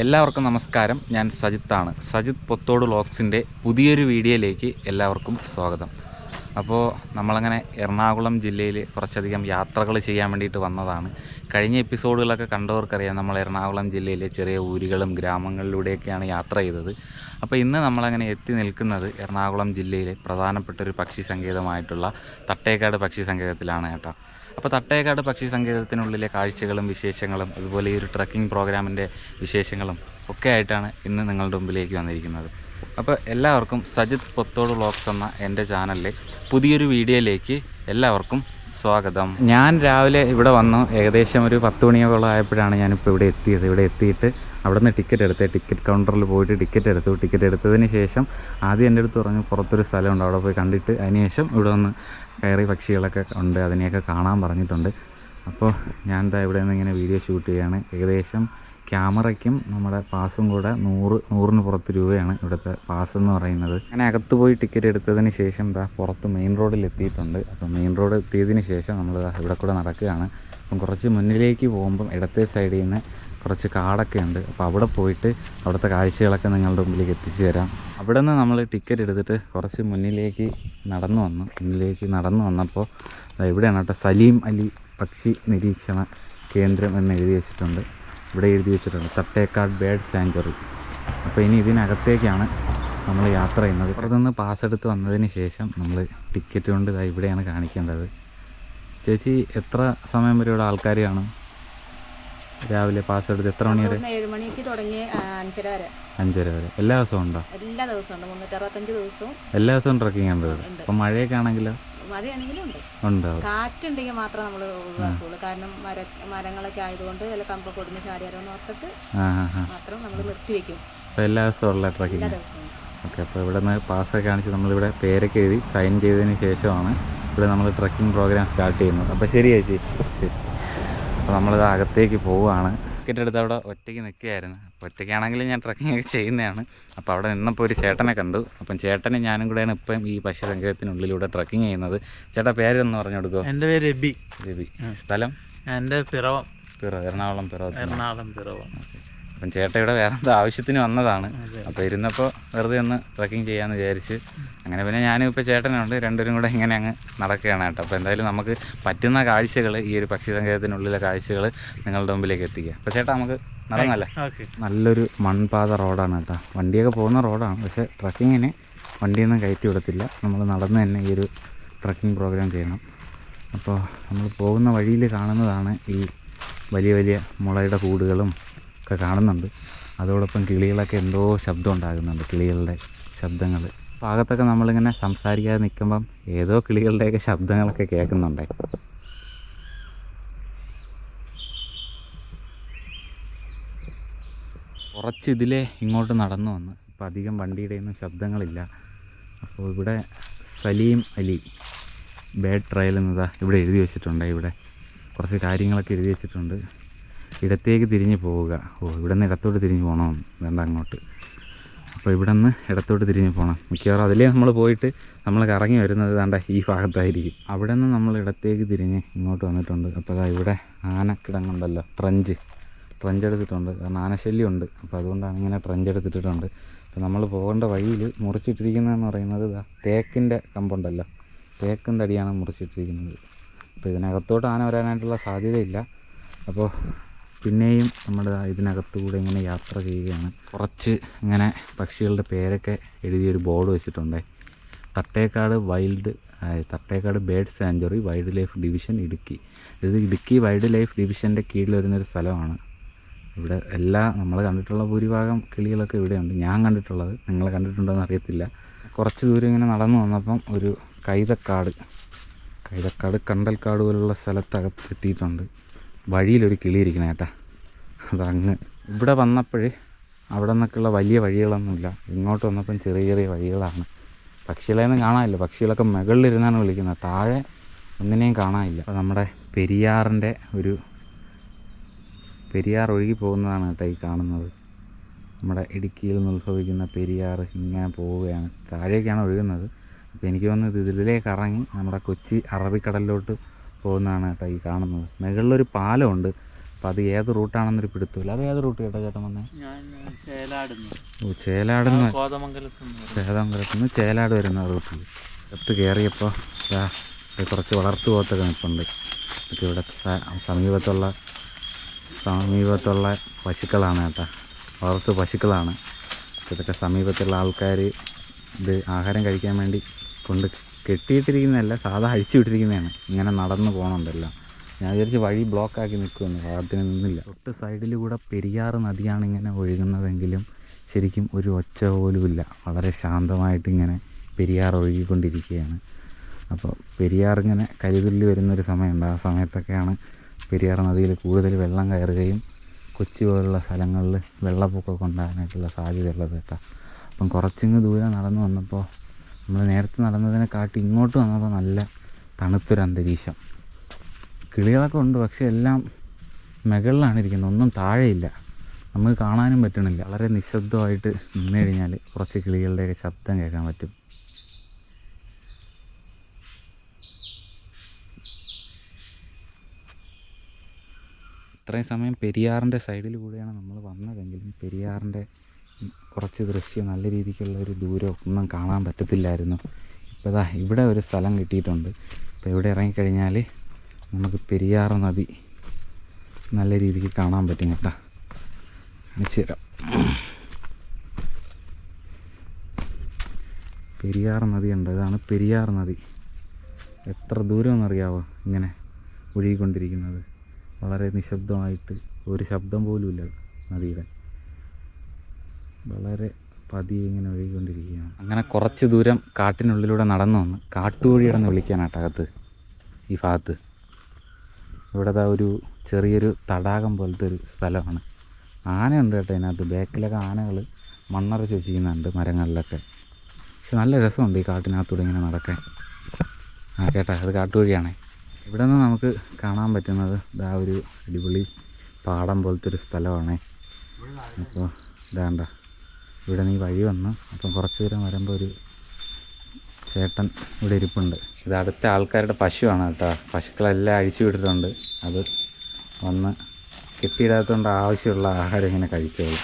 എല്ലാവർക്കും നമസ്കാരം. ഞാൻ സജിത്താണ്. സജിത് പൊത്തോട് വ്ളോഗ്സിന്റെ പുതിയൊരു വീഡിയോയിലേക്ക് എല്ലാവർക്കും സ്വാഗതം. അപ്പോൾ നമ്മളങ്ങനെ എറണാകുളം ജില്ലയിൽ കുറച്ചധികം യാത്രകൾ ചെയ്യാൻ വേണ്ടിയിട്ട് വന്നതാണ്. കഴിഞ്ഞ എപ്പിസോഡുകളൊക്കെ കണ്ടവർക്കറിയാം നമ്മൾ എറണാകുളം ജില്ലയിലെ ചെറിയ ഊരുകളും ഗ്രാമങ്ങളിലൂടെയൊക്കെയാണ് യാത്ര ചെയ്തത്. അപ്പോൾ ഇന്ന് നമ്മളങ്ങനെ എത്തി നിൽക്കുന്നത് എറണാകുളം ജില്ലയിലെ പ്രധാനപ്പെട്ട ഒരു പക്ഷി സങ്കേതമായിട്ടുള്ള തട്ടേക്കാട് പക്ഷി സങ്കേതത്തിലാണ് കേട്ടോ. അപ്പോൾ തട്ടേക്കാട് പക്ഷി സങ്കേതത്തിനുള്ളിലെ കാഴ്ചകളും വിശേഷങ്ങളും അതുപോലെ ഈ ഒരു ട്രക്കിംഗ് പ്രോഗ്രാമിന്റെ വിശേഷങ്ങളും ഒക്കെ ആയിട്ടാണ് ഇന്ന് നിങ്ങളുടെ മുമ്പിലേക്ക് വന്നിരിക്കുന്നത്. അപ്പോൾ എല്ലാവർക്കും സജിത് പൊത്തോട് വ്ളോഗ്സ് എന്ന എന്റെ ചാനലിലെ പുതിയൊരു വീഡിയോയിലേക്ക് എല്ലാവർക്കും സ്വാഗതം. ഞാൻ രാവിലെ ഇവിടെ വന്നു. ഏകദേശം ഒരു പത്ത് മണിയോളം ആയപ്പോഴാണ് ഞാനിപ്പോൾ ഇവിടെ എത്തിയത്. ഇവിടെ എത്തിയിട്ട് അവിടെ നിന്ന് ടിക്കറ്റ് എടുത്ത്. ടിക്കറ്റ് കൗണ്ടറിൽ പോയിട്ട് ടിക്കറ്റ് എടുത്തു. ടിക്കറ്റ് എടുത്തതിന് ശേഷം ആദ്യം എന്റെ അടുത്ത് പറഞ്ഞു പുറത്തൊരു സ്ഥലമുണ്ട്. അവിടെ പോയി കണ്ടിട്ട്. അതിനുശേഷം ഇവിടെ വന്ന് കയറി പക്ഷികളൊക്കെ ഉണ്ട് അതിനെയൊക്കെ കാണാൻ പറഞ്ഞിട്ടുണ്ട്. അപ്പോൾ ഞാൻ എന്താ ഇവിടെ നിന്ന് ഇങ്ങനെ വീഡിയോ ഷൂട്ട് ചെയ്യുകയാണ് ഏകദേശം ക്യാമറയ്ക്കും നമ്മുടെ പാസും കൂടെ നൂറ് നൂറിന് പുറത്ത് രൂപയാണ് ഇവിടുത്തെ പാസ് എന്ന് പറയുന്നത്. അങ്ങനെ അകത്ത് പോയി ടിക്കറ്റ് എടുത്തതിന് ശേഷം ദാ പുറത്ത് മെയിൻ റോഡിൽ എത്തിയിട്ടുണ്ട്. അപ്പോൾ മെയിൻ റോഡ് എത്തിയതിന് ശേഷം നമ്മൾ ഇവിടെ കൂടെ നടക്കുകയാണ്. അപ്പം കുറച്ച് മുന്നിലേക്ക് പോകുമ്പം ഇടത്തെ സൈഡിൽ നിന്ന് കുറച്ച് കാടൊക്കെ ഉണ്ട്. അപ്പോൾ അവിടെ പോയിട്ട് അവിടുത്തെ കാഴ്ചകളൊക്കെ നിങ്ങളുടെ മുമ്പിലേക്ക് എത്തിച്ചു തരാം അവിടെ നിന്ന് നമ്മൾ ടിക്കറ്റ് എടുത്തിട്ട് കുറച്ച് മുന്നിലേക്ക് നടന്നു വന്നു. മുന്നിലേക്ക് നടന്നു വന്നപ്പോൾ ഇവിടെയാണ് കേട്ടോ സലീം അലി പക്ഷി നിരീക്ഷണ കേന്ദ്രം എന്ന് എഴുതി വെച്ചിട്ടുണ്ട്. ഇവിടെ എഴുതി വെച്ചിട്ടുണ്ട്. Thattekkad bird sanctuary. അപ്പോൾ ഇനി ഇതിനകത്തേക്കാണ് നമ്മൾ യാത്ര ചെയ്യുന്നത്. ഇവിടെ നിന്ന് പാസ് എടുത്ത് വന്നതിന് ശേഷം നമ്മൾ ടിക്കറ്റ് കൊണ്ട് ഇവിടെയാണ് കാണിക്കേണ്ടത്. ചേച്ചി എത്ര സമയം വരെ ഇവിടെ ആൾക്കാർ കാണും? രാവിലെ പാസ് എടുത്ത് എത്ര മണി വരെ? ഇവിടുന്ന് ഏഴ് മണിക്ക് തുടങ്ങി ആ, അഞ്ചര വരെ. അഞ്ചര വരെ. എല്ലാ ദിവസവും ഉണ്ടോ? എല്ലാ ദിവസവും ഉണ്ട്. ദിവസവും. എല്ലാ ദിവസവും ട്രക്കിംഗ് ഉണ്ട്. അപ്പം മഴയൊക്കെ ആണെങ്കിലോ? മഴയാണെങ്കിലും ഉണ്ട്. ഉണ്ടാവും കാറ്റുണ്ടെങ്കിൽ മാത്രമേ നമ്മൾ ഒഴിവാക്കുള്ളൂ. കാരണം മര മരങ്ങളൊക്കെ ആയതുകൊണ്ട് ചില കമ്പ പൊടിഞ്ഞ് ചാടിയാലോന്ന് ഓർത്തിട്ട് മാത്രം നമ്മൾ നിർത്തിവെക്കും അപ്പോൾ എല്ലാ ദിവസവും ഉള്ള ട്രക്കിംഗ് ഓക്കെ അപ്പോൾ ഇവിടെ നിന്ന് പാസ്സൊക്കെ കാണിച്ച് നമ്മളിവിടെ പേരൊക്കെ എഴുതി സൈൻ ചെയ്തതിന് ശേഷമാണ് ഇവിടെ നമ്മൾ ട്രക്കിംഗ് പ്രോഗ്രാം സ്റ്റാർട്ട് ചെയ്യുന്നത്. അപ്പോൾ ശരി ചേച്ചി. ശരി. അപ്പോൾ നമ്മളിത് അകത്തേക്ക് പോവുകയാണ്. ടിക്കറ്റ് എടുത്ത് അവിടെ ഒറ്റയ്ക്ക് നിൽക്കുകയായിരുന്നു. അപ്പോൾ ഒറ്റയ്ക്കാണെങ്കിലും ഞാൻ ട്രക്കിംഗ് ഒക്കെ ചെയ്യുന്നതാണ്. അപ്പോൾ അവിടെ നിന്നപ്പോൾ ഒരു ചേട്ടനെ കണ്ടു. അപ്പം ചേട്ടനും ഞാനും കൂടെയാണ് ഇപ്പം ഈ പശുരംഗത്തിനുള്ളിലൂടെ ട്രക്കിങ് ട്രക്കിംഗ് ചെയ്യുന്നത്. ചേട്ടാ പേരൊന്ന് പറഞ്ഞു കൊടുക്കുമോ എന്റെ പേര് രബി. രബി. സ്ഥലം? എന്റെ പിറവം. പിറവം. എറണാകുളം പിറവം എറണാകുളം പിറവം. അപ്പം ചേട്ടയുടെ ഇവിടെ വേറെ എന്തോ ആവശ്യത്തിന് വന്നതാണ്. അപ്പോൾ ഇരുന്നപ്പോൾ വെറുതെ ഒന്ന് ട്രക്കിംഗ് ചെയ്യാമെന്ന് വിചാരിച്ച്. അങ്ങനെ പിന്നെ ഞാനും ഇപ്പോൾ ചേട്ടനുണ്ട്. രണ്ടുപേരും കൂടെ ഇങ്ങനെ അങ്ങ് നടക്കുകയാണ് കേട്ടോ. അപ്പോൾ എന്തായാലും നമുക്ക് പറ്റുന്ന കാഴ്ചകൾ ഈ ഒരു പക്ഷി സങ്കേതത്തിനുള്ളിലെ കാഴ്ചകൾ നിങ്ങളുടെ മുമ്പിലേക്ക് എത്തിക്കുക. അപ്പോൾ ചേട്ടാ നമുക്ക് നടന്നല്ലേ? നല്ലൊരു മൺപാത റോഡാണ് കേട്ടോ. വണ്ടിയൊക്കെ പോകുന്ന റോഡാണ്. പക്ഷേ ട്രക്കിങ്ങിന് വണ്ടിയൊന്നും കയറ്റി വിടത്തില്ല. നമ്മൾ നടന്ന് തന്നെ ഈ ഒരു ട്രക്കിംഗ് പ്രോഗ്രാം ചെയ്യണം. അപ്പോൾ നമ്മൾ പോകുന്ന വഴിയിൽ കാണുന്നതാണ് ഈ വലിയ വലിയ മുളയുടെ കൂടുകളും ഒക്കെ കാണുന്നുണ്ട്. അതോടൊപ്പം കിളികളൊക്കെ എന്തോ ശബ്ദം ഉണ്ടാകുന്നുണ്ട് കിളികളുടെ ശബ്ദങ്ങൾ ഭാഗത്തൊക്കെ നമ്മളിങ്ങനെ സംസാരിക്കാതെ നിൽക്കുമ്പം ഏതോ കിളികളുടെയൊക്കെ ശബ്ദങ്ങളൊക്കെ കേൾക്കുന്നുണ്ടേ. കുറച്ച് ഇതിലെ ഇങ്ങോട്ട് നടന്നു വന്ന്. ഇപ്പം അധികം വണ്ടിയുടെ ഒന്നും ശബ്ദങ്ങളില്ല. അപ്പോൾ ഇവിടെ സലീം അലി ബേഡ് ട്രയൽ എന്നതാ ഇവിടെ എഴുതി വെച്ചിട്ടുണ്ട്. ഇവിടെ കുറച്ച് കാര്യങ്ങളൊക്കെ എഴുതി വെച്ചിട്ടുണ്ട്. ഇടത്തേക്ക് തിരിഞ്ഞ് പോവുക. ഓ ഇവിടെ നിന്ന് ഇടത്തോട്ട് തിരിഞ്ഞ് പോകണം വേണ്ട അങ്ങോട്ട്. അപ്പോൾ ഇവിടെ നിന്ന് ഇടത്തോട്ട് തിരിഞ്ഞ് പോകണം മിക്കവാറും അതിലേ നമ്മൾ പോയിട്ട് നമ്മൾ കറങ്ങി വരുന്നത് വേണ്ട ഈ ഭാഗത്തായിരിക്കും. അവിടെ നിന്ന് നമ്മൾ ഇടത്തേക്ക് തിരിഞ്ഞ് ഇങ്ങോട്ട് വന്നിട്ടുണ്ട്. അപ്പോൾ അതാ ഇവിടെ ആനക്കിടങ്ങുണ്ടല്ലോ ട്രഞ്ച്. ട്രഞ്ച് എടുത്തിട്ടുണ്ട്. കാരണം ആനശല്യം ഉണ്ട്. അപ്പോൾ അതുകൊണ്ടാണ് ഇങ്ങനെ ട്രഞ്ച് എടുത്തിട്ടുണ്ട് അപ്പോൾ നമ്മൾ പോകേണ്ട വഴിയിൽ മുറിച്ചിട്ടിരിക്കുന്നതെന്ന് പറയുന്നത് തേക്കിന്റെ കമ്പുണ്ടല്ലോ. തേക്കിന്റെ തടിയാണ് മുറിച്ചിട്ടിരിക്കുന്നത്. അപ്പോൾ ഇതിനകത്തോട്ട് ആന വരാനായിട്ടുള്ള സാധ്യതയില്ല. അപ്പോൾ പിന്നെയും നമ്മൾ ഇതിനകത്തു ഇതിനകത്തുകൂടെ ഇങ്ങനെ യാത്ര ചെയ്യുകയാണ്. കുറച്ച് ഇങ്ങനെ പക്ഷികളുടെ പേരൊക്കെ എഴുതിയൊരു ബോർഡ് വെച്ചിട്ടുണ്ട്. Thattekkad wild Thattekkad bird sanctuary wild life division Idukki. ഇത് ഇടുക്കി വൈൽഡ് ലൈഫ് ഡിവിഷന്റെ കീഴിൽ വരുന്നൊരു സ്ഥലമാണ്. ഇവിടെ എല്ലാ നമ്മൾ കണ്ടിട്ടുള്ള ഭൂരിഭാഗം കിളികളൊക്കെ ഇവിടെയുണ്ട്. ഞാൻ കണ്ടിട്ടുള്ളത് നിങ്ങൾ കണ്ടിട്ടുണ്ടോ അറിയത്തില്ല. കുറച്ച് ദൂരം ഇങ്ങനെ നടന്നു വന്നപ്പം ഒരു കൈതക്കാട് കൈതക്കാട് കണ്ടൽക്കാട് പോലുള്ള സ്ഥലത്തകത്ത് എത്തിയിട്ടുണ്ട് വഴിയിലൊരു കിളി ഇരിക്കണ കേട്ടാ അതങ്ങ് ഇവിടെ വന്നപ്പോൾ അവിടെ നിന്നൊക്കെയുള്ള വലിയ വഴികളൊന്നുമില്ല. ഇങ്ങോട്ട് വന്നപ്പം ചെറിയ ചെറിയ വഴികളാണ്. പക്ഷികളെയൊന്നും കാണാനില്ല. പക്ഷികളൊക്കെ മുകളിലിരുന്നാണ് വിളിക്കുന്നത്. താഴെ ഒന്നിനെയും കാണാനില്ല. അപ്പോൾ നമ്മുടെ പെരിയാറിന്റെ ഒരു പെരിയാർ ഒഴുകി പോകുന്നതാണ് കേട്ടോ ഈ കാണുന്നത്. നമ്മുടെ ഇടുക്കിയിൽ നിന്ന് ഉത്ഭവിക്കുന്ന പെരിയാർ ഇങ്ങനെ പോവുകയാണ്. താഴേക്കാണ് ഒഴുകുന്നത്. അപ്പോൾ എനിക്ക് തോന്നുന്നത് ഇതിലേക്ക് ഇറങ്ങി നമ്മുടെ കൊച്ചി അറബിക്കടലിലോട്ട് പോകുന്നതാണ് കേട്ടോ ഈ കാണുന്നത്. മുകളിലൊരു പാലമുണ്ട്. അപ്പോൾ അത് ഏത് റൂട്ടാണെന്നൊരു പിടുത്തമില്ല. അത് ഏത് റൂട്ട് കേട്ടോ ചേട്ടൻ വന്നേ? ഓ ചേലാടുന്ന കോതമംഗലത്ത് നിന്ന് ചേലാട് വരുന്ന റൂട്ടിൽ അടുത്ത് കയറിയപ്പോൾ കുറച്ച് വളർത്തു പോത്തൊക്കെ നിൽപ്പുണ്ട് ഇതൊക്കെ ഇവിടെ സമീപത്തുള്ള സമീപത്തുള്ള പശുക്കളാണ് കേട്ടോ. വളർത്തു പശുക്കളാണ്. ഇതൊക്കെ സമീപത്തുള്ള ആൾക്കാർ ഇത് ആഹാരം കഴിക്കാൻ വേണ്ടി കൊണ്ട് കെട്ടിയിട്ടിരിക്കുന്നതല്ല സാധാ അഴിച്ചു വിട്ടിരിക്കുന്നതാണ് ഇങ്ങനെ നടന്നു പോകണമെന്നെല്ലാം ഞാൻ വിചാരിച്ച് വഴി ബ്ലോക്ക് ആക്കി നിൽക്കുമെന്ന് ഭാഗത്തിന് നിന്നില്ല. തൊട്ട് സൈഡിൽ കൂടെ പെരിയാറ് നദിയാണ് ഇങ്ങനെ ഒഴുകുന്നതെങ്കിലും ശരിക്കും ഒരു ഒച്ച പോലുമില്ല വളരെ ശാന്തമായിട്ട് ഇങ്ങനെ പെരിയാർ ഒഴുകിക്കൊണ്ടിരിക്കുകയാണ്. അപ്പോൾ പെരിയാർ ഇങ്ങനെ കരുതുള്ളി വരുന്നൊരു സമയമുണ്ട്. ആ സമയത്തൊക്കെയാണ് പെരിയാർ നദിയിൽ കൂടുതൽ വെള്ളം കയറുകയും കൊച്ചി പോലുള്ള സ്ഥലങ്ങളിൽ വെള്ളപ്പൊക്കമൊക്കെ ഉണ്ടാകാനായിട്ടുള്ള സാധ്യതയുള്ളത് കേട്ടോ. അപ്പം കുറച്ചിങ്ങ് ദൂരം നടന്നു വന്നപ്പോൾ നമ്മൾ നേരത്തെ നടന്നതിനെ കാട്ടി ഇങ്ങോട്ട് വന്നപ്പോൾ നല്ല തണുത്തൊരു അന്തരീക്ഷം. കിളികളൊക്കെ ഉണ്ട് പക്ഷേ എല്ലാം മുകളിലാണ് ഇരിക്കുന്നത്. ഒന്നും താഴെയില്ല. നമുക്ക് കാണാനും പറ്റണില്ല. വളരെ നിശബ്ദമായിട്ട് നിന്ന് കഴിഞ്ഞാൽ കുറച്ച് കിളികളുടെയൊക്കെ ശബ്ദം കേൾക്കാൻ പറ്റും. ഇത്രയും സമയം പെരിയാറിന്റെ സൈഡിൽ കൂടെയാണ് നമ്മൾ വന്നതെങ്കിലും പെരിയാറിന്റെ കുറച്ച് ദൃശ്യം നല്ല രീതിക്കുള്ള ഒരു ദൂരം ഒന്നും കാണാൻ പറ്റത്തില്ലായിരുന്നു. ഇപ്പോൾ ഇതാ ഇവിടെ ഒരു സ്ഥലം കിട്ടിയിട്ടുണ്ട്. ഇപ്പോൾ ഇവിടെ ഇറങ്ങിക്കഴിഞ്ഞാൽ നമുക്ക് പെരിയാർ നദി നല്ല രീതിക്ക് കാണാൻ പറ്റും കേട്ടോ. കാണിച്ചു തരാം. പെരിയാർ നദിയുണ്ട് ഇതാണ് പെരിയാർ നദി. എത്ര ദൂരമെന്നറിയാവോ ഇങ്ങനെ ഒഴുകിക്കൊണ്ടിരിക്കുന്നത്. വളരെ നിശബ്ദമായിട്ട് ഒരു ശബ്ദം പോലുമില്ല നദിയുടെ വളരെ പതിയെ ഇങ്ങനെ ഒഴുകിക്കൊണ്ടിരിക്കുകയാണ്. അങ്ങനെ കുറച്ച് ദൂരം കാട്ടിനുള്ളിലൂടെ നടന്നു വന്ന് കാട്ടുവഴിയിടന്ന് വിളിക്കാനാണ് അകത്ത് ഈ ഭാഗത്ത്. ഇവിടെ ഒരു ചെറിയൊരു തടാകം പോലത്തെ ഒരു സ്ഥലമാണ്. ആനയുണ്ട് കേട്ടോ അതിനകത്ത് ബാക്കിലൊക്കെ ആനകൾ മണ്ണറ വെച്ചിരിക്കുന്നുണ്ട് മരങ്ങളിലൊക്കെ. പക്ഷെ നല്ല രസമുണ്ട് ഈ കാട്ടിനകത്തൂടെ ഇങ്ങനെ നടക്കാൻ. ആ കേട്ടാ അത് കാട്ടുവഴിയാണേ. ഇവിടെ നിന്ന് നമുക്ക് കാണാൻ പറ്റുന്നത് ഇതാ ഒരു അടിപൊളി പാടം പോലത്തെ ഒരു സ്ഥലമാണേ. അപ്പോൾ ഇതാണ്ട. ഇവിടെ നീ വഴി വന്ന് അപ്പം കുറച്ച് ദൂരം വരുമ്പോൾ ഒരു ചേട്ടൻ ഇവിടെ ഇരിപ്പുണ്ട്. ഇത് അടുത്ത ആൾക്കാരുടെ പശുവാണ് കേട്ടോ. പശുക്കളെല്ലാം അഴിച്ചു വിട്ടിട്ടുണ്ട്. അത് വന്ന് കെട്ടിയിടാത്തതുകൊണ്ട് ആവശ്യമുള്ള ആഹാരം ഇങ്ങനെ കഴിക്കുകയുള്ളു.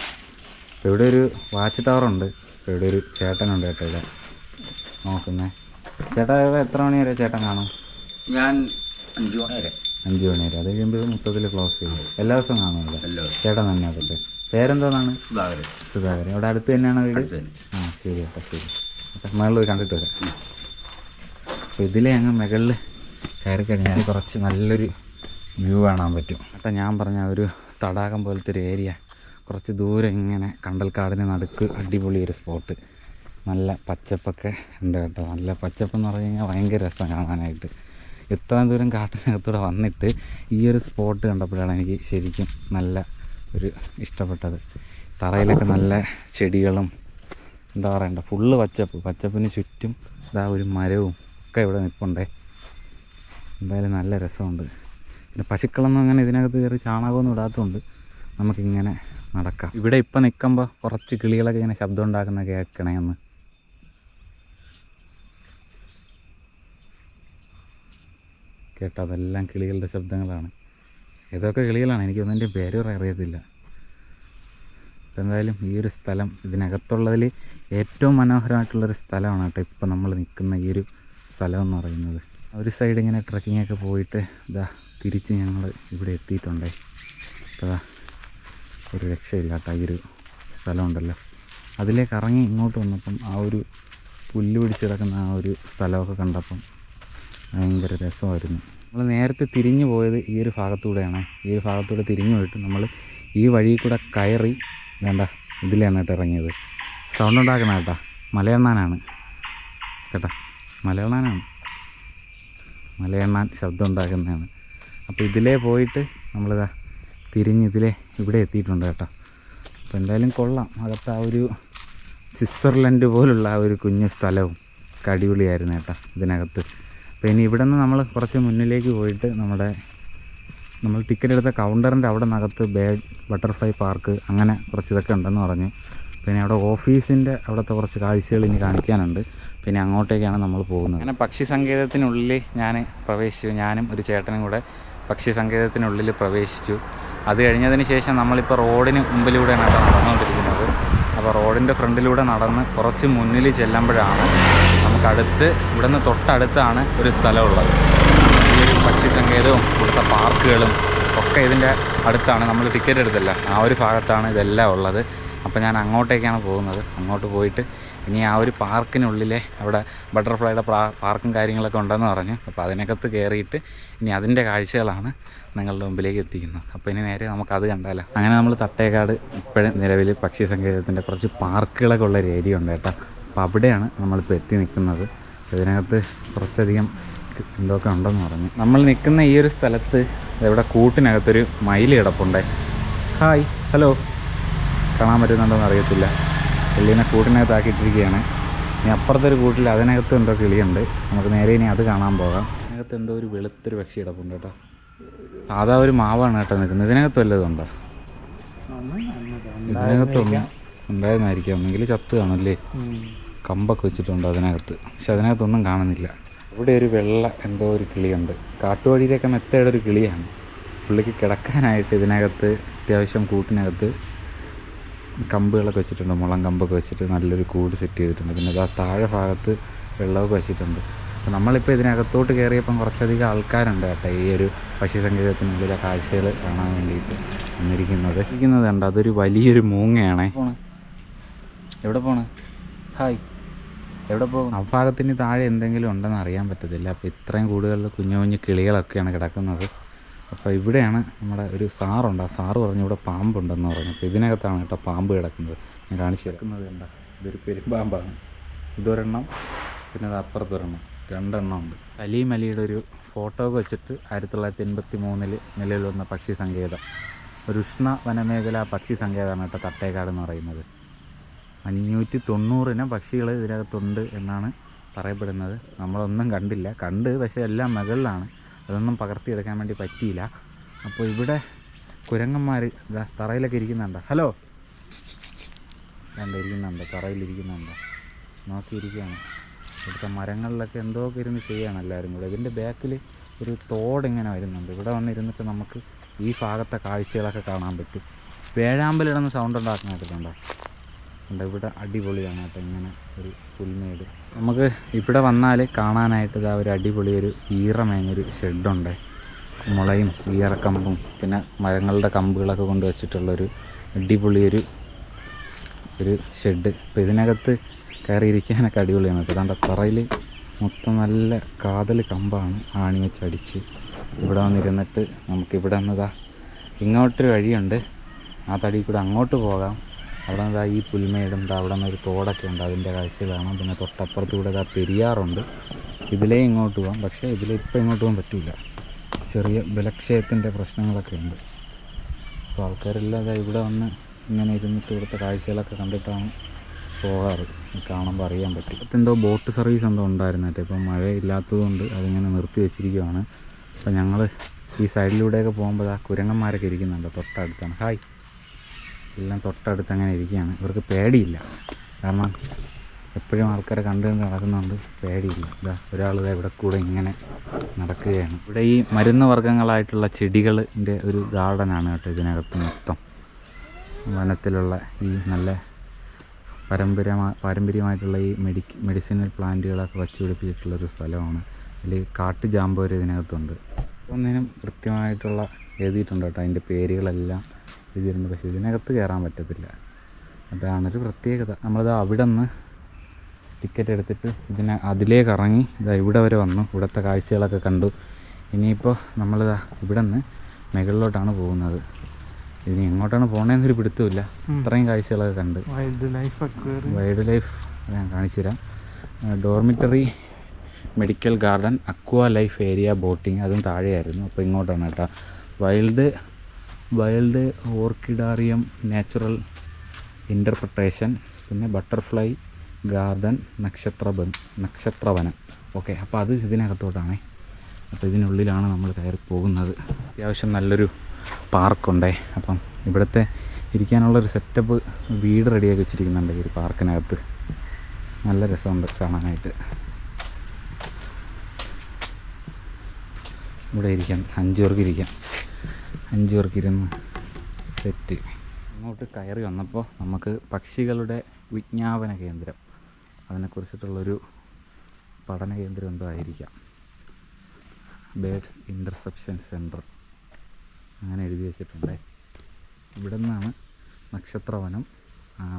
ഇവിടെ ഒരു വാച്ച് ടവറുണ്ട്. ഇവിടെ ഒരു ചേട്ടനുണ്ട് കേട്ടോ ഇവിടെ. നോക്കുന്നേ. ചേട്ടാ ഇവിടെ എത്ര മണി വരെ ചേട്ടൻ കാണും? ഞാൻ അഞ്ചു മണി വരെ. അഞ്ച് മണി വരെ. അത് കഴിയുമ്പോൾ മൊത്തത്തിൽ ക്ലോസ് ചെയ്യും. എല്ലാ ദിവസവും കാണുമല്ലോ? ചേട്ടൻ തന്നെ അതല്ലേ പേരെന്തോന്നാണ്? സുധാകരൻ. സുധാകരൻ. ഇവിടെ അടുത്ത് തന്നെയാണ് വീട്. ആ ശരി കേട്ടോ ശരി. അപ്പം പോയി കണ്ടിട്ട് വരാം. അപ്പോൾ ഇതിലെ അങ്ങ് മുകളിൽ കയറി കഴിഞ്ഞാൽ കുറച്ച് നല്ലൊരു വ്യൂ കാണാൻ പറ്റും. അപ്പം ഞാൻ പറഞ്ഞ ഒരു തടാകം പോലത്തെ ഒരു ഏരിയ കുറച്ച് ദൂരം ഇങ്ങനെ കണ്ടൽക്കാടിന് നടുക്ക് അടിപൊളി ഒരു സ്പോട്ട് നല്ല പച്ചപ്പൊക്കെ ഉണ്ട് കേട്ടോ. നല്ല പച്ചപ്പെന്ന് പറഞ്ഞു കഴിഞ്ഞാൽ ഭയങ്കര രസം കാണാനായിട്ട്. ഇത്രയും ദൂരം കാട്ടിനകത്തൂടെ വന്നിട്ട് ഈ ഒരു സ്പോട്ട് കണ്ടപ്പോഴാണ് എനിക്ക് ശരിക്കും നല്ല ഒരു ഇഷ്ടപ്പെട്ടത്. തറയിലൊക്കെ നല്ല ചെടികളും എന്താ പറയണ്ട ഫുള്ള് പച്ചപ്പ്. പച്ചപ്പിന് ചുറ്റും ഇതാ ഒരു മരവും ഒക്കെ ഇവിടെ നിൽപ്പുണ്ടേ എന്തായാലും നല്ല രസമുണ്ട്. പിന്നെ പശുക്കളൊന്നും അങ്ങനെ ഇതിനകത്ത് കയറി ചാണകമൊന്നും ഇടാത്തതുകൊണ്ട് നമുക്കിങ്ങനെ നടക്കാം. ഇവിടെ ഇപ്പം നിൽക്കുമ്പോൾ കുറച്ച് കിളികളൊക്കെ ഇങ്ങനെ ശബ്ദം ഉണ്ടാക്കുന്ന കേൾക്കണേ ഒന്ന് കേട്ടോ അതെല്ലാം കിളികളുടെ ശബ്ദങ്ങളാണ്. ഏതൊക്കെ കിളികളാണ്. എനിക്കൊന്നിന്റെ പേര് പറയാൻ അറിയത്തില്ല. എന്തായാലും ഈ ഒരു സ്ഥലം ഇതിനകത്തുള്ളതിൽ ഏറ്റവും മനോഹരമായിട്ടുള്ളൊരു സ്ഥലമാണ് കേട്ടോ ഇപ്പം നമ്മൾ നിൽക്കുന്ന ഈ ഒരു സ്ഥലം എന്ന് പറയുന്നത്. ഒരു സൈഡ് ഇങ്ങനെ ട്രക്കിങ്ങൊക്കെ പോയിട്ട് ഇതാ തിരിച്ച് ഞങ്ങൾ ഇവിടെ എത്തിയിട്ടുണ്ടേ. ഇപ്പം ദാ ഒരു രക്ഷയില്ല ഈ ഒരു സ്ഥലമുണ്ടല്ലോ അതിലേക്ക് ഇറങ്ങി ഇങ്ങോട്ട് വന്നപ്പം ആ ഒരു പുല്ല് പിടിച്ച് കിടക്കുന്ന ആ ഒരു സ്ഥലമൊക്കെ കണ്ടപ്പം ഭയങ്കര രസമായിരുന്നു. നമ്മൾ നേരത്തെ തിരിഞ്ഞു പോയത് ഈ ഒരു ഭാഗത്തൂടെയാണ്. ഈ ഒരു ഭാഗത്തൂടെ തിരിഞ്ഞു പോയിട്ട് നമ്മൾ ഈ വഴി കൂടെ കയറി വേണ്ട ഇതിലാണ് കേട്ടോ ഇറങ്ങിയത്. സൗണ്ട് ഉണ്ടാക്കണം കേട്ടോ. മലയണ്ണാനാണ്. കേട്ടോ. മലയണ്ണാനാണ്. മലയണ്ണാൻ ശബ്ദം ഉണ്ടാക്കുന്നതാണ്. അപ്പോൾ ഇതിലേ പോയിട്ട് നമ്മളിതാ തിരിഞ്ഞ് ഇതിലേ ഇവിടെ എത്തിയിട്ടുണ്ട് കേട്ടോ. അപ്പോൾ എന്തായാലും കൊള്ളാം. അകത്ത് ആ ഒരു സ്വിറ്റ്സർലൻഡ് പോലുള്ള ആ ഒരു കുഞ്ഞു സ്ഥലവും ഒക്കെ അടിപൊളിയായിരുന്നു കേട്ടോ ഇതിനകത്ത്. അപ്പോൾ ഇനി ഇവിടെ നിന്ന് നമ്മൾ കുറച്ച് മുന്നിലേക്ക് പോയിട്ട് നമ്മുടെ നമ്മൾ ടിക്കറ്റ് എടുത്ത കൗണ്ടറിന്റെ അവിടെ നിന്നകത്ത് ബേഡ് ബട്ടർഫ്ലൈ പാർക്ക് അങ്ങനെ കുറച്ച് ഇതൊക്കെ ഉണ്ടെന്ന് പറഞ്ഞു. പിന്നെ അവിടെ ഓഫീസിന്റെ അവിടുത്തെ കുറച്ച് കാഴ്ചകൾ ഇനി കാണിക്കാനുണ്ട്. പിന്നെ അങ്ങോട്ടേക്കാണ് നമ്മൾ പോകുന്നത്. അങ്ങനെ പക്ഷി സങ്കേതത്തിനുള്ളിൽ ഞാൻ പ്രവേശിച്ചു. ഞാനും ഒരു ചേട്ടനും കൂടെ പക്ഷി സങ്കേതത്തിനുള്ളിൽ പ്രവേശിച്ചു. അത് കഴിഞ്ഞതിന് ശേഷം നമ്മളിപ്പോൾ റോഡിന് മുമ്പിലൂടെയാണ് നടന്നുകൊണ്ടിരിക്കുന്നത്. അപ്പോൾ റോഡിന്റെ ഫ്രണ്ടിലൂടെ നടന്ന് കുറച്ച് മുന്നിൽ ചെല്ലുമ്പോഴാണ് നമുക്കടുത്ത് ഇവിടുന്ന് തൊട്ടടുത്താണ് ഒരു സ്ഥലമുള്ളത്. ഈ ഒരു പക്ഷി സങ്കേതവും ഇവിടുത്തെ പാർക്കുകളും ഒക്കെ ഇതിന്റെ അടുത്താണ്. നമ്മൾ ടിക്കറ്റ് എടുത്തല്ല. ആ ഒരു ഭാഗത്താണ് ഇതെല്ലാം ഉള്ളത്. അപ്പോൾ ഞാൻ അങ്ങോട്ടേക്കാണ് പോകുന്നത്. അങ്ങോട്ട് പോയിട്ട് ഇനി ആ ഒരു പാർക്കിനുള്ളിലെ അവിടെ ബട്ടർഫ്ലൈയുടെ പാർക്കും കാര്യങ്ങളൊക്കെ ഉണ്ടെന്ന് പറഞ്ഞു. അപ്പോൾ അതിനകത്ത് കയറിയിട്ട് ഇനി അതിന്റെ കാഴ്ചകളാണ് നിങ്ങളുടെ മുമ്പിലേക്ക് എത്തിക്കുന്നത്. അപ്പോൾ ഇനി നേരെ നമുക്ക് അത് കണ്ടാലോ. അങ്ങനെ നമ്മൾ തട്ടേക്കാട് ഇപ്പോഴും നിലവിൽ പക്ഷി സങ്കേതത്തിന്റെ കുറച്ച് പാർക്കുകളൊക്കെ ഉള്ള ഒരു ഏരിയ ഉണ്ട് കേട്ടോ. അപ്പോൾ അവിടെയാണ് നമ്മളിപ്പോൾ എത്തി നിൽക്കുന്നത്. ഇതിനകത്ത് കുറച്ചധികം എന്തൊക്കെ ഉണ്ടെന്ന് പറഞ്ഞു. നമ്മൾ നിൽക്കുന്ന ഈ ഒരു സ്ഥലത്ത് ഇവിടെ കൂട്ടിനകത്തൊരു മയിൽ കിടപ്പുണ്ടേ. Hi hello. കാണാൻ പറ്റുന്നുണ്ടോയെന്ന് അറിയത്തില്ല. കൂട്ടിനകത്ത് കൂട്ടിനകത്താക്കിയിട്ടിരിക്കുകയാണ്. ഇനി അപ്പുറത്തെ ഒരു കൂട്ടിൽ അതിനകത്ത് എന്തോ കിളിയുണ്ട്. നമുക്ക് നേരെ ഇനി അത് കാണാൻ പോകാം. അതിനകത്ത് എന്തോ ഒരു വെളുത്തൊരു പക്ഷി കിടപ്പുണ്ട് കേട്ടോ. സാധാ ഒരു മാവാണ് കേട്ടോ നിൽക്കുന്നത്. ഇതിനകത്ത് വല്ലതുണ്ടോ ഇതിനകത്തൊന്നും ഉണ്ടായിരുന്നായിരിക്കാം ഒന്നെങ്കിൽ ചത്ത് കാണുമല്ലേ കമ്പൊക്കെ വെച്ചിട്ടുണ്ട് അതിനകത്ത്. പക്ഷെ അതിനകത്തൊന്നും കാണുന്നില്ല. ഇവിടെ ഒരു വെള്ള എന്തോ ഒരു കിളിയുണ്ട്. കാട്ടുവഴിയിലൊക്കെ മെത്തയുടെ ഒരു കിളിയാണ്. പുള്ളിക്ക് കിടക്കാനായിട്ട് ഇതിനകത്ത് അത്യാവശ്യം കൂട്ടിനകത്ത് കമ്പുകളൊക്കെ വെച്ചിട്ടുണ്ട്. മുളം കമ്പൊക്കെ വെച്ചിട്ട് നല്ലൊരു കൂട് സെറ്റ് ചെയ്തിട്ടുണ്ട്. പിന്നെ ഇതാ താഴെ ഭാഗത്ത് വെള്ളമൊക്കെ വെച്ചിട്ടുണ്ട്. അപ്പോൾ നമ്മളിപ്പോൾ ഇതിനകത്തോട്ട് കയറിയപ്പം കുറച്ചധികം ആൾക്കാരുണ്ട് കേട്ടോ ഈ ഒരു പക്ഷി സങ്കേതത്തിനുള്ളിലെ കാഴ്ചകൾ കാണാൻ വേണ്ടിയിട്ട് വന്നിരിക്കുന്നത്. ഇരിക്കുന്നത് കണ്ടോ? അതൊരു വലിയൊരു മൂങ്ങയാണേ. പോണേ? എവിടെ പോണേ? ഹായ്. എവിടെ പോകും? ആ ഭാഗത്തിന് താഴെ എന്തെങ്കിലും ഉണ്ടെന്ന് അറിയാൻ പറ്റത്തില്ല. അപ്പോൾ ഇത്രയും കൂടുതൽ കുഞ്ഞു കുഞ്ഞു കിളികളൊക്കെയാണ് കിടക്കുന്നത്. അപ്പോൾ ഇവിടെയാണ് നമ്മുടെ ഒരു സാറുണ്ട്. ആ സാറ് പറഞ്ഞു ഇവിടെ പാമ്പുണ്ടെന്ന് പറഞ്ഞു. അപ്പോൾ ഇതിനകത്താണ് കേട്ടോ പാമ്പ് കിടക്കുന്നത്. ഞാൻ കാണിച്ചു കിടക്കുന്നത് കണ്ട? ഇതൊരു പെരുമ്പാമ്പാണ്. ഇതൊരെണ്ണം പിന്നെ അത് അപ്പുറത്തൊരെണ്ണം. രണ്ടെണ്ണം ഉണ്ട്. അലീം അലിയുടെ ഒരു ഫോട്ടോ വെച്ചിട്ട് ആയിരത്തി തൊള്ളായിരത്തി എൺപത്തി മൂന്നിൽ നിലവിൽ വന്ന പക്ഷി സങ്കേതം. ഒരു ഉഷ്ണ വനമേഖല പക്ഷി സങ്കേതമാണ് കേട്ടോ തട്ടേക്കാട് എന്ന് പറയുന്നത്. അഞ്ഞൂറ്റി തൊണ്ണൂറിനം പക്ഷികൾ ഇതിനകത്തുണ്ട് എന്നാണ് പറയപ്പെടുന്നത്. നമ്മളൊന്നും കണ്ടില്ല. കണ്ട് പക്ഷേ എല്ലാം മുകളിലാണ്. അതൊന്നും പകർത്തിയെടുക്കാൻ വേണ്ടി പറ്റിയില്ല. അപ്പോൾ ഇവിടെ കുരങ്ങന്മാർ തറയിലൊക്കെ ഇരിക്കുന്നുണ്ട്? ഹലോ? രണ്ട് ഇരിക്കുന്നുണ്ട്? തറയിലിരിക്കുന്നുണ്ട് നോക്കിയിരിക്കുകയാണ്. ഇവിടുത്തെ മരങ്ങളിലൊക്കെ എന്തോ ഒക്കെ ഇരുന്ന് ചെയ്യുകയാണ് എല്ലാവരും കൂടെ. ഇതിന്റെ ബാക്കിൽ ഒരു തോടിങ്ങനെ വരുന്നുണ്ട്. ഇവിടെ വന്നിരുന്നിട്ട് നമുക്ക് ഈ ഭാഗത്തെ കാഴ്ചകളൊക്കെ കാണാൻ പറ്റും. വേഴാമ്പലിടുന്ന സൗണ്ട് ഉണ്ടാക്കുന്ന കേട്ടിട്ടുണ്ടോ? ഉണ്ട് ഇവിടെ അടിപൊളിയാണ് കേട്ടോ ഇങ്ങനെ ഒരു പുൽമേട് നമുക്ക് ഇവിടെ വന്നാൽ കാണാനായിട്ട് ഇതാ ഒരു അടിപൊളി ഒരു ഈറമേഞ്ഞൊരു ഷെഡുണ്ട്. മുളയും ഈറക്കമ്പും പിന്നെ മരങ്ങളുടെ കമ്പുകളൊക്കെ കൊണ്ട് വെച്ചിട്ടുള്ളൊരു അടിപൊളിയൊരു ഒരു ഷെഡ്. ഇപ്പം ഇതിനകത്ത് കയറിയിരിക്കാനൊക്കെ അടിപൊളിയാണ് കേട്ടോ. അതാണ്ട് തറയിൽ മൊത്തം നല്ല കാതൽ കമ്പാണ് ആണി വെച്ചടിച്ച് ഇവിടെ വന്നിരുന്നിട്ട് നമുക്കിവിടെ നിന്നതാ ഇങ്ങോട്ടൊരു വഴിയുണ്ട്. ആ തടി കൂടെ അങ്ങോട്ട് പോകാം. അവിടെ നിന്ന് ഈ പുൽമേടുണ്ട് അവിടെ നിന്ന് ഒരു തോടൊക്കെ ഉണ്ട്. അതിന്റെ കാഴ്ച കാണാം പിന്നെ തൊട്ടപ്പുറത്തൂടെ ഇതാ പെരിയാറുണ്ട്. ഇതിലേ ഇങ്ങോട്ട് പോകാം പക്ഷേ ഇതിലേ ഇപ്പോൾ ഇങ്ങോട്ട് പോകാൻ പറ്റില്ല ചെറിയ ബലക്ഷയത്തിന്റെ പ്രശ്നങ്ങളൊക്കെ ഉണ്ട്. അപ്പോൾ ആൾക്കാരെല്ലാം ഇതാ ഇവിടെ വന്ന് ഇങ്ങനെ ഇരുന്നിട്ട് ഇവിടുത്തെ കാഴ്ചകളൊക്കെ കണ്ടിട്ടാണ് പോകാറ്. കാണുമ്പോൾ അറിയാൻ പറ്റും. ഇപ്പം എന്തോ ബോട്ട് സർവീസ് എന്തോ ഉണ്ടായിരുന്നിട്ട് ഇപ്പം മഴ ഇല്ലാത്തതുകൊണ്ട് അതിങ്ങനെ നിർത്തി വെച്ചിരിക്കുകയാണ് അപ്പം ഞങ്ങൾ ഈ സൈഡിലൂടെയൊക്കെ പോകുമ്പോൾ ആ കുരങ്ങന്മാരൊക്കെ ഇരിക്കുന്നുണ്ട്. തൊട്ടടുത്താണ്. ഹായ്. എല്ലാം തൊട്ടടുത്ത് അങ്ങനെ ഇരിക്കുകയാണ്. ഇവർക്ക് പേടിയില്ല. കാരണം എപ്പോഴും ആൾക്കാരെ കണ്ടു കണ്ട് നടക്കുന്നുണ്ട് പേടിയില്ല. ഇതാ ഒരാൾ ഇവിടെ കൂടെ ഇങ്ങനെ നടക്കുകയാണ്. ഇവിടെ ഈ മരുന്ന് വർഗങ്ങളായിട്ടുള്ള ചെടികളിന്റെ ഒരു ഗാർഡനാണ് കേട്ടോ ഇതിനകത്ത് മൊത്തം. വനത്തിലുള്ള ഈ നല്ല പരമ്പരമാ പാരമ്പര്യമായിട്ടുള്ള ഈ മെഡി മെഡിസിനൽ പ്ലാന്റുകളൊക്കെ വച്ച് പിടിപ്പിച്ചിട്ടുള്ളൊരു സ്ഥലമാണ്. അതിൽ കാട്ടു ജാമ്പവർ ഇതിനകത്തുണ്ട്. ഒന്നിനും കൃത്യമായിട്ടുള്ള എഴുതിയിട്ടുണ്ട് കേട്ടോ. അതിന്റെ പേരുകളെല്ലാം എഴുതിയിട്ടുണ്ട് പക്ഷേ ഇതിനകത്ത് കയറാൻ പറ്റത്തില്ല. അതാണൊരു പ്രത്യേകത. നമ്മളിത് അവിടെ നിന്ന് ടിക്കറ്റ് എടുത്തിട്ട് ഇതിനെ അതിലേക്ക് ഇറങ്ങി ഇതാ ഇവിടെ വരെ വന്നു. ഇവിടുത്തെ കാഴ്ചകളൊക്കെ കണ്ടു. ഇനിയിപ്പോൾ നമ്മളിതാ ഇവിടെ നിന്ന് മുകളിലോട്ടാണ് പോകുന്നത്. ഇനി എങ്ങോട്ടാണ് പോകണേന്നൊരു പിടുത്തമില്ല ഇത്രയും കാഴ്ചകളൊക്കെ കണ്ട്. വൈൽഡ് ലൈഫ് വൈൽഡ് ലൈഫ് ഞാൻ കാണിച്ചു തരാം dormitory medical garden aqua life area boating അതും താഴെയായിരുന്നു. അപ്പോൾ ഇങ്ങോട്ടാണ് കേട്ടോ. Wild wild orchidarium natural interpretation പിന്നെ ബട്ടർഫ്ലൈ ഗാർഡൻ നക്ഷത്രബൻ നക്ഷത്രവനം. ഓക്കെ അപ്പോൾ അത് ഇതിനകത്തോട്ടാണേ. അപ്പോൾ ഇതിനുള്ളിലാണ് നമ്മൾ കയറി പോകുന്നത്. അത്യാവശ്യം നല്ലൊരു പാർക്കുണ്ടേ. അപ്പം ഇവിടുത്തെ ഇരിക്കാനുള്ളൊരു സെറ്റപ്പ് വീട് റെഡിയാക്കി വെച്ചിരിക്കുന്നുണ്ട് ഈ ഒരു പാർക്കിനകത്ത്. നല്ല രസമുണ്ട് കാണാനായിട്ട്. ഇവിടെ ഇരിക്കാം അഞ്ചു പേർക്ക് ഇരിക്കാം. അഞ്ച് പേർക്ക് ഇരുന്ന് സെറ്റ്. അങ്ങോട്ട് കയറി വന്നപ്പോൾ നമുക്ക് പക്ഷികളുടെ വിജ്ഞാപന കേന്ദ്രം. അതിനെക്കുറിച്ചിട്ടുള്ളൊരു പഠന കേന്ദ്രം എന്തോ ആയിരിക്കാം. ബേഡ്സ് ഇന്റർസെപ്ഷൻ സെന്റർ അങ്ങനെ എഴുതി വെച്ചിട്ടുണ്ട്. ഇവിടെ നിന്നാണ് നക്ഷത്രവനം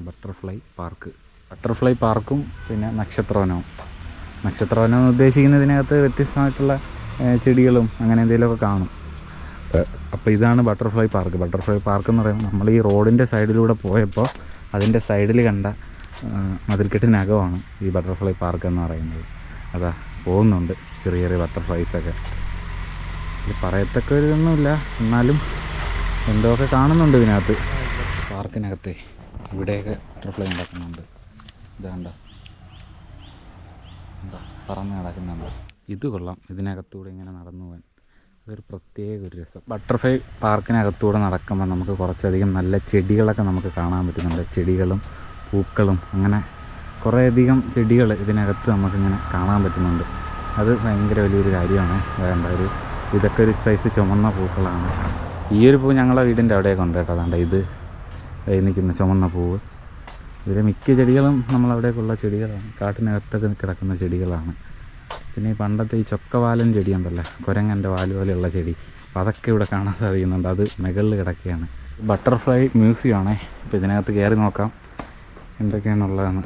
ബട്ടർഫ്ലൈ പാർക്ക്. ബട്ടർഫ്ലൈ പാർക്കും പിന്നെ നക്ഷത്രവനവും. നക്ഷത്രവനം ഉദ്ദേശിക്കുന്നതിനകത്ത് വ്യത്യസ്തമായിട്ടുള്ള ചെടികളും അങ്ങനെ എന്തെങ്കിലുമൊക്കെ കാണും. അപ്പോൾ ഇതാണ് ബട്ടർഫ്ലൈ പാർക്ക്. ബട്ടർഫ്ലൈ പാർക്ക് എന്ന് പറയുമ്പോൾ നമ്മൾ ഈ റോഡിന്റെ സൈഡിലൂടെ പോയപ്പോൾ അതിന്റെ സൈഡിൽ കണ്ട മതിൽക്കെട്ടിനകമാണ് ഈ ബട്ടർഫ്ലൈ പാർക്ക് എന്ന് പറയുന്നത്. അതാ പോകുന്നുണ്ട് ചെറിയ ചെറിയ ബട്ടർഫ്ലൈസൊക്കെ ഇത് പറയത്തക്ക ഒരു ഇതൊന്നുമില്ല എന്നാലും എന്തൊക്കെ കാണുന്നുണ്ട് ഇതിനകത്ത്? പാർക്കിനകത്തെ ഇവിടെയൊക്കെ ബട്ടർഫ്ലൈ ഉണ്ടാക്കുന്നുണ്ട്. ഇതാണ്ട? എന്താ പറന്ന് നടക്കുന്നുണ്ട്. ഇത് കൊള്ളാം. ഇതിനകത്തൂടെ ഇങ്ങനെ നടന്നു പോകാൻ അതൊരു പ്രത്യേക ഒരു രസം. ബട്ടർഫ്ലൈ പാർക്കിനകത്തൂടെ നടക്കുമ്പോൾ നമുക്ക് കുറച്ചധികം നല്ല ചെടികളൊക്കെ നമുക്ക് കാണാൻ പറ്റുന്നുണ്ട് ചെടികളും പൂക്കളും അങ്ങനെ കുറേയധികം ചെടികൾ ഇതിനകത്ത് നമുക്കിങ്ങനെ കാണാൻ പറ്റുന്നുണ്ട്. അത് ഭയങ്കര വലിയൊരു കാര്യമാണ്. വേണ്ട ഒരു ഇതൊക്കെ ഒരു സൈസ് ചുമന്ന പൂക്കളാണ്. ഈ ഒരു പൂ ഞങ്ങളുടെ വീടിന്റെ അവിടെയൊക്കെ ഉണ്ട് കേട്ടോ. അതാണ്ട് ഇത് നിൽക്കുന്ന ചുമന്ന പൂവ്. ഇതിലെ മിക്ക ചെടികളും നമ്മളവിടേക്കുള്ള ചെടികളാണ്. കാട്ടിനകത്തൊക്കെ കിടക്കുന്ന ചെടികളാണ്. പിന്നെ ഈ പണ്ടത്തെ ഈ ചൊക്കവാലൻ ചെടിയുണ്ടല്ലോ കുരങ്ങന്റെ വാൽ പോലെയുള്ള ചെടി. അപ്പോൾ അതൊക്കെ ഇവിടെ കാണാൻ സാധിക്കുന്നുണ്ട്. അത് മുകളിൽ കിടക്കുകയാണ്. ബട്ടർഫ്ലൈ മ്യൂസിയം ആണേ. അപ്പോൾ ഇതിനകത്ത് കയറി നോക്കാം. എന്തൊക്കെയാണുള്ളതെന്ന്.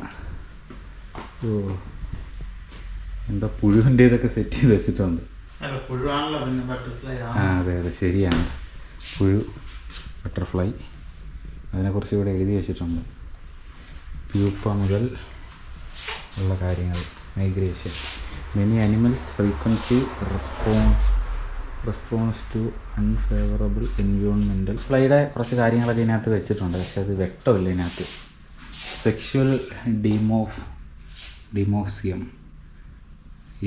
ഓ. എന്താ പുഴുവിന്റെ ഇതൊക്കെ സെറ്റ് ചെയ്ത് വെച്ചിട്ടുണ്ട്. ആ. അതെ അതെ ശരിയാണ്. പുഴു ബട്ടർഫ്ലൈ അതിനെക്കുറിച്ച് ഇവിടെ എഴുതി വെച്ചിട്ടുണ്ട്. പ്യൂപ്പ മുതൽ ഉള്ള കാര്യങ്ങൾ migration many animals frequency response response to unfavourable എൻവയോൺമെന്റൽ ഫ്ലൈയുടെ കുറച്ച് കാര്യങ്ങളൊക്കെ ഇതിനകത്ത് വെച്ചിട്ടുണ്ട് പക്ഷെ അത് വ്യക്തമില്ല ഇതിനകത്ത് sexual dimorph dimorphism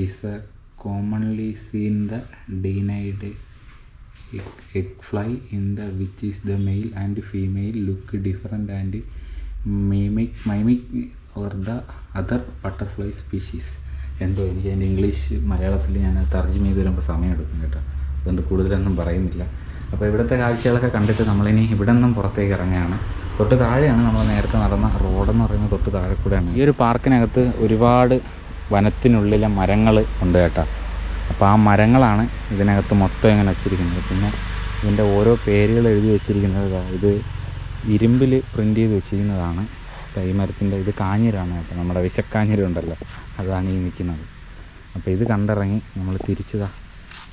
a commonly seen the denied egg, egg fly in the which is the male and female look different and mimic mimic or the other butterfly species എന്തോ എനിക്ക് അതിന്റെ ഇംഗ്ലീഷ് മലയാളത്തിൽ ഞാൻ തർജമ ചെയ്ത് വരുമ്പോൾ സമയമെടുക്കും കേട്ടോ. അതുകൊണ്ട് കൂടുതലൊന്നും പറയുന്നില്ല. അപ്പോൾ ഇവിടുത്തെ കാഴ്ചകളൊക്കെ കണ്ടിട്ട് നമ്മളിനി ഇവിടെ നിന്നും പുറത്തേക്ക് ഇറങ്ങുകയാണ്. തൊട്ട് താഴെയാണ് നമ്മൾ നേരത്തെ നടന്ന റോഡെന്ന് പറയുന്നത് തൊട്ട് താഴെ കൂടെയാണ്. ഈ ഒരു പാർക്കിനകത്ത് ഒരുപാട് വനത്തിനുള്ളിലെ മരങ്ങൾ ഉണ്ട് കേട്ടോ. അപ്പോൾ ആ മരങ്ങളാണ് ഇതിനകത്ത് മൊത്തം ഇങ്ങനെ വച്ചിരിക്കുന്നത്. പിന്നെ ഇതിന്റെ ഓരോ പേരുകൾ എഴുതി വെച്ചിരിക്കുന്നത് ഇത് ഇരുമ്പിൽ പ്രിന്റ് ചെയ്ത് വെച്ചിരിക്കുന്നതാണ്. തൈമരത്തിന്റെ ഇത് കാഞ്ഞിരാണ് കേട്ടോ. നമ്മുടെ വിശക്കാഞ്ഞിരുണ്ടല്ലോ അതാണ് ഈ നിൽക്കുന്നത്. അപ്പോൾ ഇത് കണ്ടിറങ്ങി നമ്മൾ തിരിച്ചതാ.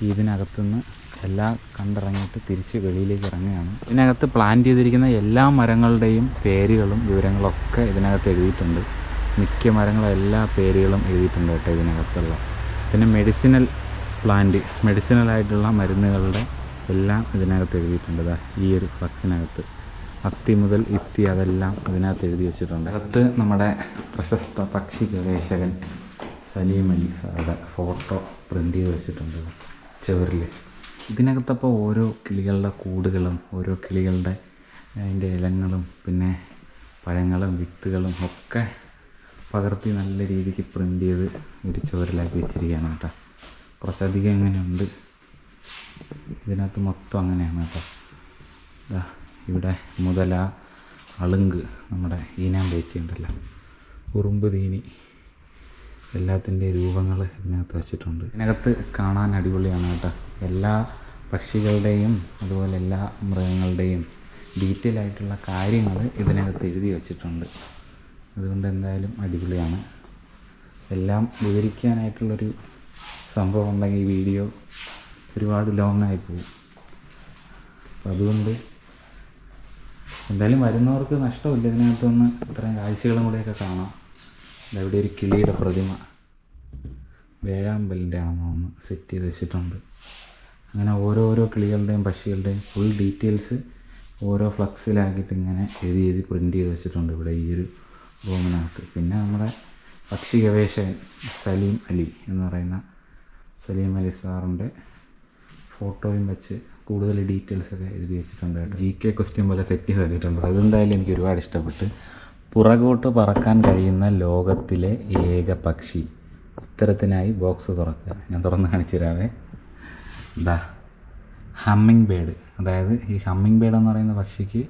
ഇതിനകത്തുനിന്ന് എല്ലാം കണ്ടിറങ്ങിയിട്ട് തിരിച്ച് വെളിയിലേക്ക് ഇറങ്ങുകയാണ്. ഇതിനകത്ത് പ്ലാൻ ചെയ്തിരിക്കുന്ന എല്ലാ മരങ്ങളുടെയും പേരുകളും വിവരങ്ങളൊക്കെ ഇതിനകത്ത് എഴുതിയിട്ടുണ്ട്. മിക്ക മരങ്ങളും എല്ലാ പേരുകളും എഴുതിയിട്ടുണ്ട് കേട്ടോ ഇതിനകത്തുള്ള. പിന്നെ മെഡിസിനൽ പ്ലാന്റ് മെഡിസിനൽ ആയിട്ടുള്ള മരുന്നുകളുടെ എല്ലാം ഇതിനകത്ത് എഴുതിയിട്ടുണ്ട് ഈ ഒരു ഫ്ലക്സിനകത്ത് അത്തി മുതൽ ഇത്തി അതെല്ലാം ഇതിനകത്ത് എഴുതി വെച്ചിട്ടുണ്ട്. അകത്ത് നമ്മുടെ പ്രശസ്ത പക്ഷി ഗവേഷകൻ സലീം അലി സാറുടെ ഫോട്ടോ പ്രിന്റ് ചെയ്ത് വെച്ചിട്ടുണ്ട് ചുവരിൽ ഇതിനകത്തപ്പോൾ ഓരോ കിളികളുടെ കൂടുകളും ഓരോ കിളികളുടെ അതിന്റെ ഇലങ്ങളും പിന്നെ പഴങ്ങളും വിത്തുകളും ഒക്കെ പകർത്തി നല്ല രീതിക്ക് പ്രിന്റ് ചെയ്ത് ഒരു ചുവരിലാക്കി വെച്ചിരിക്കുകയാണ് കേട്ടോ. കുറച്ചധികം ഇങ്ങനെയുണ്ട് ഇതിനകത്ത് മൊത്തം അങ്ങനെയാണ് കേട്ടോ. ദാ ഇവിടെ മുതല അളുങ്ക് നമ്മുടെ ഈനാൻ പേച്ചിയുണ്ടല്ലോ ഉറുമ്പ് തീനി എല്ലാത്തിന്റെ രൂപങ്ങൾ ഇതിനകത്ത് വെച്ചിട്ടുണ്ട്. ഇതിനകത്ത് കാണാൻ അടിപൊളിയാണ് കേട്ടോ. എല്ലാ പക്ഷികളുടെയും അതുപോലെ എല്ലാ മൃഗങ്ങളുടെയും ഡീറ്റെയിൽ ആയിട്ടുള്ള കാര്യങ്ങൾ ഇതിനകത്ത് എഴുതി വച്ചിട്ടുണ്ട്. അതുകൊണ്ട് എന്തായാലും അടിപൊളിയാണ്. എല്ലാം വിവരിക്കാനായിട്ടുള്ളൊരു സംഭവം ഉണ്ടെങ്കിൽ ഈ വീഡിയോ ഒരുപാട് ലോങ്ങായി പോകും. അപ്പം അതുകൊണ്ട് എന്തായാലും വരുന്നവർക്ക് നഷ്ടമില്ല. ഇതിനകത്തൊന്ന് ഇത്രയും കാഴ്ചകളും കൂടെയൊക്കെ കാണാം. ഇവിടെ ഒരു കിളിയുടെ പ്രതിമ. വേഴാമ്പലിന്റെ ആണെന്ന് തോന്നുന്നു. സെറ്റ് ചെയ്ത് വെച്ചിട്ടുണ്ട്. അങ്ങനെ ഓരോരോ കിളികളുടെയും പക്ഷികളുടെയും ഫുൾ ഡീറ്റെയിൽസ് ഓരോ ഫ്ലക്സിലാക്കിയിട്ട് ഇങ്ങനെ എഴുതി എഴുതി പ്രിന്റ് ചെയ്ത് വെച്ചിട്ടുണ്ട് ഇവിടെ ഈ ഒരു റൂമിനകത്ത്. പിന്നെ നമ്മുടെ പക്ഷി ഗവേഷകൻ സലീം അലി എന്ന് പറയുന്ന സലീം അലി സാറിന്റെ ഫോട്ടോയും വെച്ച് കൂടുതൽ ഡീറ്റെയിൽസ് ഒക്കെ എഴുതി വെച്ചിട്ടുണ്ട് ജി കെ ക്വസ്റ്റ്യൻ പോലെ സെറ്റ് ചെയ്ത് വെച്ചിട്ടുണ്ട് അതെന്തായാലും എനിക്ക് ഒരുപാട് ഇഷ്ടപ്പെട്ട്. പുറകോട്ട് പറക്കാൻ കഴിയുന്ന ലോകത്തിലെ ഏക പക്ഷി. ഉത്തരത്തിനായി ബോക്സ് തുറക്കുക. ഞാൻ തുറന്ന് കാണിച്ചു തരാവേ ഇതാ ഹമ്മിങ് ബേഡ് അതായത് ഈ ഹമ്മിങ് ബേഡ് എന്ന് പറയുന്ന പക്ഷിക്ക്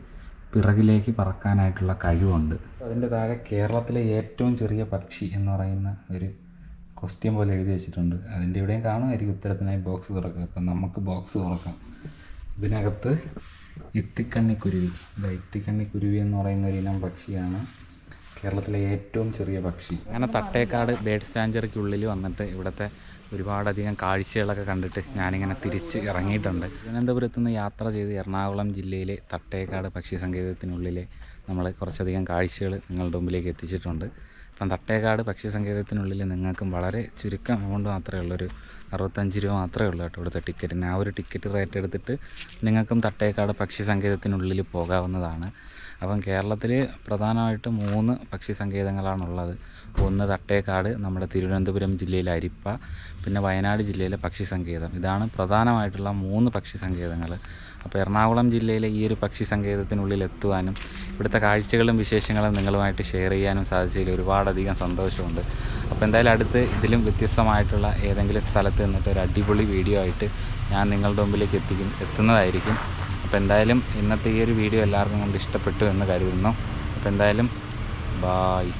പിറകിലേക്ക് പറക്കാനായിട്ടുള്ള കഴിവുണ്ട്. അതിന്റെ താഴെ കേരളത്തിലെ ഏറ്റവും ചെറിയ പക്ഷി എന്ന് പറയുന്ന ഒരു ക്വസ്റ്റ്യൻ പോലെ എഴുതി വെച്ചിട്ടുണ്ട്. അതിന്റെ ഇവിടെയും കാണുമായിരിക്കും ഉത്തരത്തിനായി ബോക്സ് തുറക്കുക. അപ്പം നമുക്ക് ബോക്സ് തുറക്കാം. ഇതിനകത്ത് ഇത്തിക്കണ്ണിക്കുരുവി. അല്ല ഇത്തിക്കണ്ണിക്കുരുവി എന്ന് പറയുന്ന ഒരു ഇനം പക്ഷിയാണ് കേരളത്തിലെ ഏറ്റവും ചെറിയ പക്ഷി. അങ്ങനെ തട്ടേക്കാട് ബേഡ് സാഞ്ചറിക്കുള്ളിൽ വന്നിട്ട് ഇവിടുത്തെ ഒരുപാടധികം കാഴ്ചകളൊക്കെ കണ്ടിട്ട് ഞാനിങ്ങനെ തിരിച്ച് ഇറങ്ങിയിട്ടുണ്ട്. തിരുവനന്തപുരത്ത് നിന്ന് യാത്ര ചെയ്ത് എറണാകുളം ജില്ലയിലെ തട്ടേക്കാട് പക്ഷി സങ്കേതത്തിനുള്ളിലെ നമ്മൾ കുറച്ചധികം കാഴ്ചകൾ നിങ്ങളുടെ മുമ്പിലേക്ക് എത്തിച്ചിട്ടുണ്ട്. തട്ടേക്കാട് പക്ഷി സങ്കേതത്തിനുള്ളിൽ നിങ്ങൾക്കും വളരെ ചുരുക്കം എമൗണ്ട് മാത്രമേ ഉള്ളൂ. ഒരു അറുപത്തഞ്ച് രൂപ മാത്രമേ ഉള്ളൂ കേട്ടോ ഇവിടുത്തെ ടിക്കറ്റിന് ആ ഒരു ടിക്കറ്റ് റേറ്റ് എടുത്തിട്ട് നിങ്ങൾക്കും തട്ടേക്കാട് പക്ഷി സങ്കേതത്തിനുള്ളിൽ പോകാവുന്നതാണ്. അപ്പം കേരളത്തിൽ പ്രധാനമായിട്ട് മൂന്ന് പക്ഷി സങ്കേതങ്ങളാണുള്ളത് ഒന്ന് തട്ടേക്കാട് നമ്മുടെ തിരുവനന്തപുരം ജില്ലയിലെ അരിപ്പ പിന്നെ വയനാട് ജില്ലയിലെ പക്ഷി സങ്കേതം ഇതാണ് പ്രധാനമായിട്ടുള്ള മൂന്ന് പക്ഷി സങ്കേതങ്ങൾ അപ്പോൾ എറണാകുളം ജില്ലയിലെ ഈ ഒരു പക്ഷി സങ്കേതത്തിനുള്ളിൽ എത്തുവാനും ഇവിടുത്തെ കാഴ്ചകളും വിശേഷങ്ങളും നിങ്ങളുമായിട്ട് ഷെയർ ചെയ്യാനും സാധിച്ചതിൽ ഒരുപാടധികം സന്തോഷമുണ്ട്. അപ്പോൾ എന്തായാലും അടുത്ത് ഇതിലും വ്യത്യസ്തമായിട്ടുള്ള ഏതെങ്കിലും സ്ഥലത്ത് നിന്നിട്ട് ഒരു അടിപൊളി വീഡിയോ ആയിട്ട് ഞാൻ നിങ്ങളുടെ മുമ്പിലേക്ക് എത്തിക്കും എത്തുന്നതായിരിക്കും. അപ്പോൾ എന്തായാലും ഇന്നത്തെ ഈ ഒരു വീഡിയോ എല്ലാവർക്കും കൊണ്ട് ഇഷ്ടപ്പെട്ടു എന്ന് കരുതുന്നു. അപ്പോൾ എന്തായാലും ബായ്